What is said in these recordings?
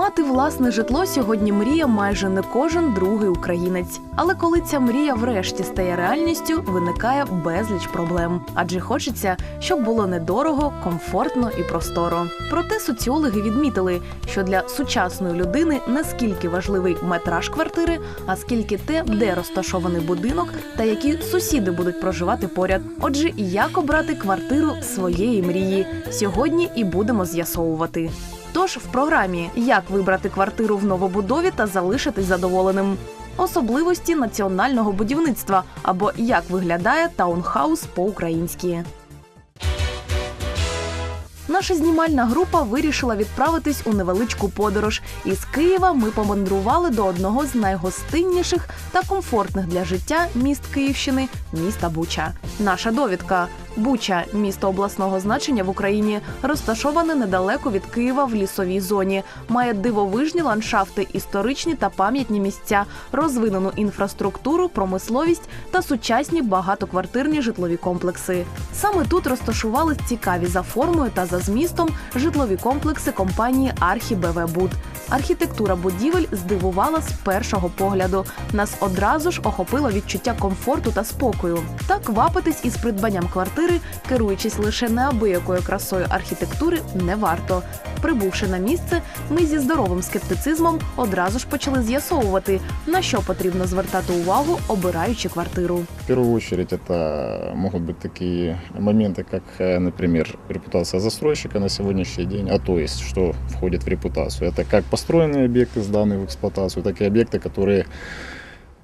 Мати власне житло сьогодні мріє майже не кожен другий українець. Але коли ця мрія врешті стає реальністю, виникає безліч проблем. Адже хочеться, щоб було недорого, комфортно і просторо. Проте соціологи відмітили, що для сучасної людини не скільки важливий метраж квартири, а скільки те, де розташований будинок та які сусіди будуть проживати поряд. Отже, як обрати квартиру своєї мрії сьогодні і будемо з'ясовувати. Тож в програмі як вибрати квартиру в новобудові та залишитись задоволеним. Особливості національного будівництва або як виглядає таунхаус по-українськи. Наша знімальна група вирішила відправитись у невеличку подорож. Із Києва ми помандрували до одного з найгостинніших та комфортних для життя міст Київщини міста Буча. Наша довідка. Буча, місто обласного значення в Україні, розташоване недалеко від Києва в лісовій зоні, має дивовижні ландшафти, історичні та пам'ятні місця, розвинену інфраструктуру, промисловість та сучасні багатоквартирні житлові комплекси. Саме тут розташувались цікаві за формою та за змістом житлові комплекси компанії Архі БВ Буд. Архітектура будівель здивувала з першого погляду. Нас одразу ж охопило відчуття комфорту та спокою. Та квапитись із придбанням квартири, керуючись лише неабиякою красою архітектури, не варто. Прибувши на місце, ми зі здоровим скептицизмом одразу ж почали з'ясовувати, на що потрібно звертати увагу, обираючи квартиру. В первую очередь это могут быть такие моменты, как, э, например, репутация застройщика на сегодняшний день, а то есть, что входит в репутацию. Это как построенные объекты, сданные в эксплуатацию, так и объекты, которые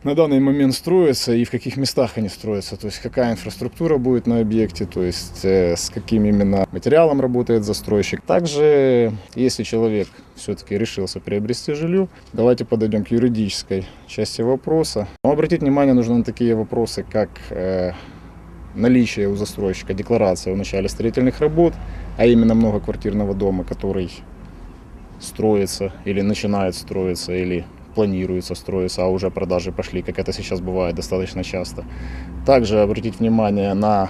на данный момент строятся и в каких местах они строятся, то есть какая инфраструктура будет на объекте, то есть э, с каким именно материалом работает застройщик. Также, если человек все-таки решился приобрести жилье, давайте подойдем к юридической части вопроса. Но обратить внимание нужно на такие вопросы, как э, наличие у застройщика декларации о начале строительных работ, а именно многоквартирного дома, который строится или начинает строиться, или планируется строиться, а уже продажи пошли, как это сейчас бывает достаточно часто. Также обратить внимание на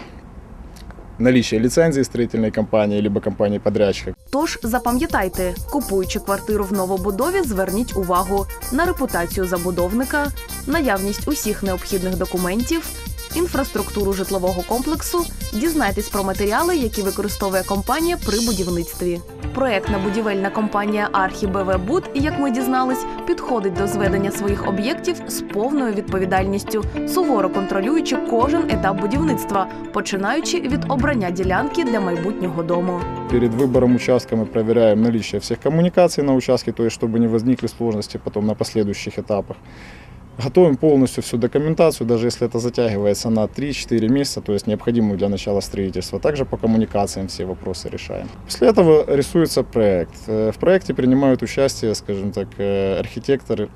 наличие ліцензії строїтельної компанії либо компанії подрядчика Тож запам'ятайте, купуючи квартиру в новобудові, зверніть увагу на репутацію забудовника, наявність усіх необхідних документів, інфраструктуру житлового комплексу, дізнайтесь про матеріали, які використовує компанія при будівництві. Проектна будівельна компанія Архі БВ Буд, як ми дізнались, підходить до зведення своїх об'єктів з повною відповідальністю, суворо контролюючи кожен етап будівництва, починаючи від обрання ділянки для майбутнього дому. Перед выбором участка мы проверяем наличие всех коммуникаций на участке, то есть чтобы не возникли сложности потом на последующих этапах. Готовим полностью всю документацию, даже если это затягивается на 3-4 месяца, то есть необходимую для начала строительства. Также по коммуникациям все вопросы решаем. После этого рисуется проект. Э, В проекте принимают участие, скажем так, э, архитекторы,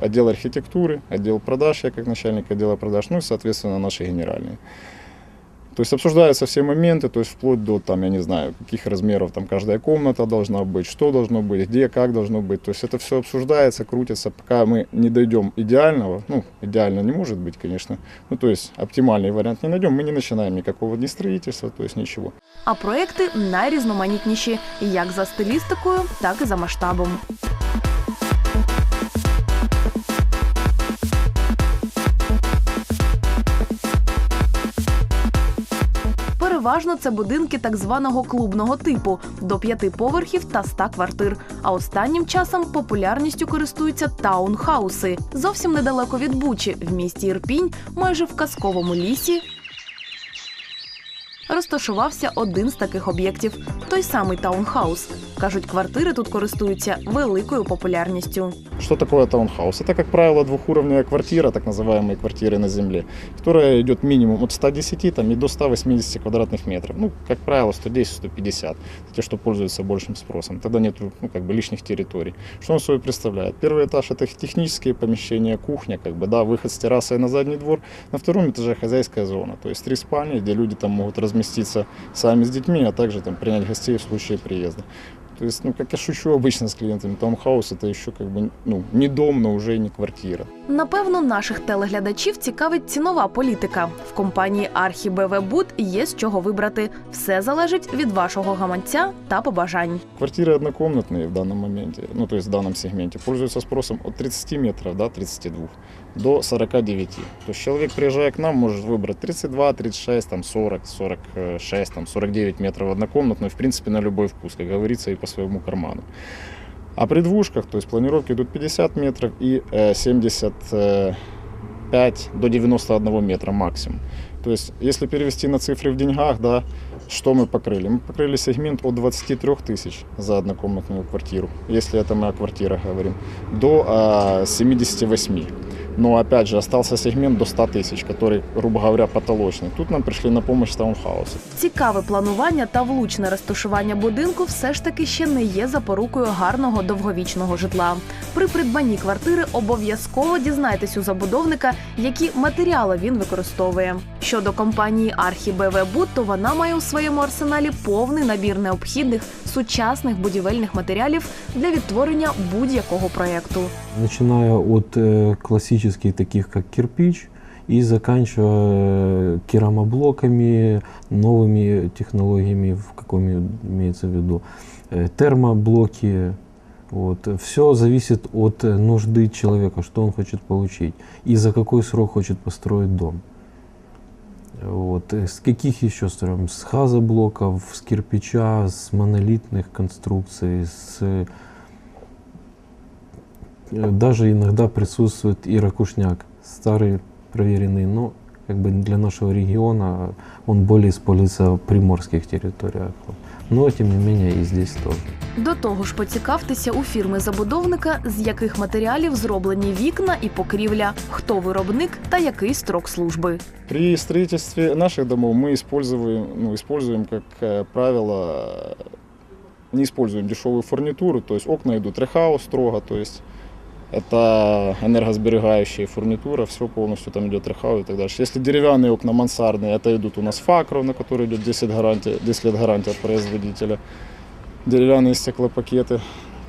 отдел архитектуры, отдел продаж, я как начальник отдела продаж, ну и, соответственно, наши генеральные. То есть обсуждаются все моменты, то есть вплоть до, там, я не знаю, каких размеров там каждая комната должна быть, что должно быть, где, как должно быть. То есть это все обсуждается, крутится, пока мы не дойдем идеального, ну, идеально не может быть, конечно, ну, то есть оптимальный вариант не найдем, мы не начинаем никакого ни строительства, то есть ничего. А проекти найрізноманітніші як за стилістикою, так і за масштабом. Переважно це будинки так званого клубного типу до п'яти поверхів та ста квартир. А останнім часом популярністю користуються таунхауси. Зовсім недалеко від Бучі, в місті Ірпінь, майже в казковому лісі Розташувався один з таких об'єктів той самий таунхаус. Кажуть, квартири тут користуються великою популярністю. Что такое таунхаус? Это, как правило, двухуровневая квартира, так называемые квартиры на земле, которая идет минимум от 110 там, и до 180 квадратных метров. Ну, как правило, 110-150. Те, что пользуются большим спросом. Тогда нет ну, как бы лишних территорий. Что он собой представляет? Первый этаж – это технические помещения, кухня, как бы, да, выход с террасой на задний двор. На втором этаже хозяйская зона, то есть три спальни, где люди там могут разместиться сами с детьми, а также там принять гостей в случае приезда. То есть, ну, как я шучу обычно с клиентами, таунхаус это еще как бы, ну, не дом, но уже и не квартира. Напевно, наших телеглядачів цікавить цінова політика. В компанії Архі БВ Буд є з чого вибрати. Все залежить від вашого гаманця та побажань. Квартиры однокомнатные в данном моменте, ну, то есть в данном сегменте, пользуются спросом от 30 метров, да, 32, до 49. То есть человек, приезжая к нам, может выбрать 32, 36, там, 40, 46, там, 49 метров однокомнатную, в принципе, на любой вкус, как говорится, и по своему карману. А при двушках, то есть планировки идут 50 метров и э, 75 до 91 метра максимум. То есть, если перевести на цифры в деньгах, да, что мы покрыли? Мы покрыли сегмент от 23 тысяч за однокомнатную квартиру, если это мы о квартирах говорим, до а, 78. Но опять же остался сегмент до 100 тысяч, который, грубо говоря, потолочный. Тут нам пришли на помощь таунхаусы. Цікаве планування та влучне розташування будинку все ж таки ще не є запорукою гарного довговічного житла. При придбанні квартири обов'язково дізнайтесь у забудовника, які матеріали він використовує. Щодо компанії Архі БВ Буд, то вона має у своєму арсеналі повний набір необхідних сучасних будівельних матеріалів для відтворення будь-якого проєкту. начиная от э, классических таких как кирпич и заканчивая керамоблоками, новыми технологиями, в каком имеется в виду, э, термоблоки. Вот. Все зависит от э, нужды человека, что он хочет получить и за какой срок хочет построить дом. Вот. э, С каких еще строим? С газоблоков, с кирпича, с монолитных конструкций, с э, Э, даже иногда присутствует и ракушняк, старый, проверенный, но как бы для нашего региона он более используется в приморских территориях. Но тем не менее и здесь тоже. До того ж, поцікавтеся у фірми забудовника, з яких матеріалів зроблені вікна і покрівля, хто виробник та який строк служби. При строительстве наших домов мы используем, ну, используем как э, правило, э, не используем дешевую фурнитуру, то есть окна идут рехаус строго, то есть это энергосберегающая фурнитура, все полностью там идет рехау и так дальше. Если деревянные окна мансардные, это идут у нас факров, на которые идет 10, гарантия, 10 лет гарантия от производителя. Деревянные стеклопакеты.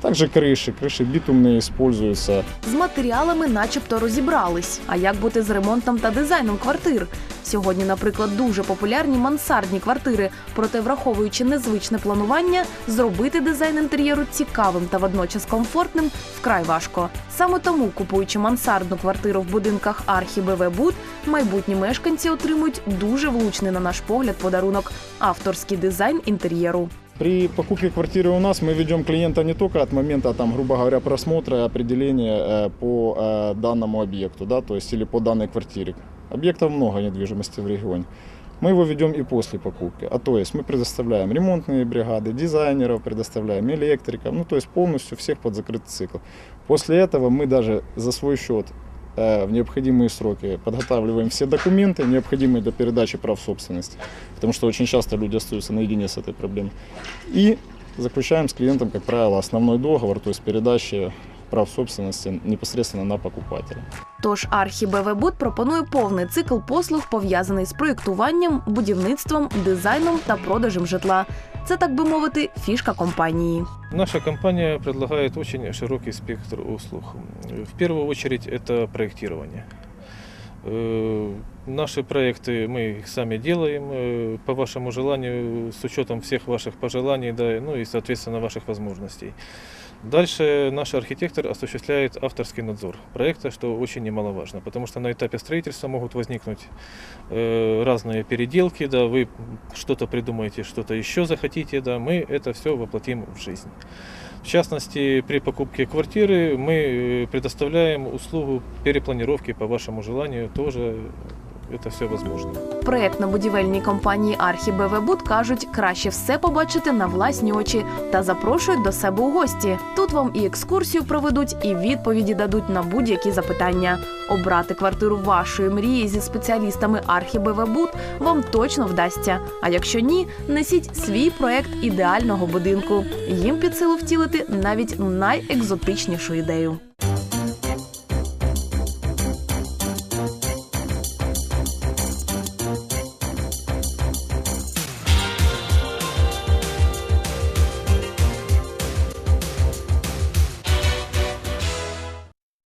Также крыши, крыши битумные используются. З матеріалами, начебто, розібрались. А як бути з ремонтом та дизайном квартир? Сьогодні, наприклад, дуже популярні мансардні квартири. Проте, враховуючи незвичне планування, зробити дизайн інтер'єру цікавим та водночас комфортним вкрай важко. Саме тому, купуючи мансардну квартиру в будинках Архі БВ Буд, майбутні мешканці отримують дуже влучний на наш погляд подарунок авторський дизайн інтер'єру. При покупке квартиры у нас мы ведем клиента не только от момента, там, грубо говоря, просмотра и определения э, по э, данному объекту, да, то есть или по данной квартире. Объектов много недвижимости в регионе. Мы его ведем и после покупки. А то есть мы предоставляем ремонтные бригады, дизайнеров предоставляем, электриков, ну то есть полностью всех под закрытый цикл. После этого мы даже за свой счет э, в необходимые сроки подготавливаем все документы, необходимые для передачи прав собственности, потому что очень часто люди остаются наедине с этой проблемой. И заключаем с клиентом, как правило, основной договор, то есть передачи прав собственности непосредственно на покупателя. Тож Архі БВ Буд пропонує повний цикл послуг, пов'язаний з проєктуванням, будівництвом, дизайном та продажем житла. Це так би мовити, фішка компанії. Наша компания предлагает очень широкий спектр услуг. В первую очередь это проектирование. Э, Наши проекты мы их сами делаем э, по вашему желанию, с учетом всех ваших пожеланий, да, ну и соответственно ваших возможностей. Дальше наш архитектор осуществляет авторский надзор проекта, что очень немаловажно, потому что на этапе строительства могут возникнуть э, разные переделки, да, вы что-то придумаете, что-то еще захотите, да, мы это все воплотим в жизнь. В частности, при покупке квартиры мы э, предоставляем услугу перепланировки по вашему желанию, тоже это все возможно. Проєктно-будівельній компанії Архі БВБУД кажуть, краще все побачити на власні очі та запрошують до себе у гості. Тут вам і екскурсію проведуть, і відповіді дадуть на будь-які запитання. Обрати квартиру вашої мрії зі спеціалістами Архі БВБУД вам точно вдасться. А якщо ні, несіть свій проект ідеального будинку. Їм під силу втілити навіть найекзотичнішу ідею.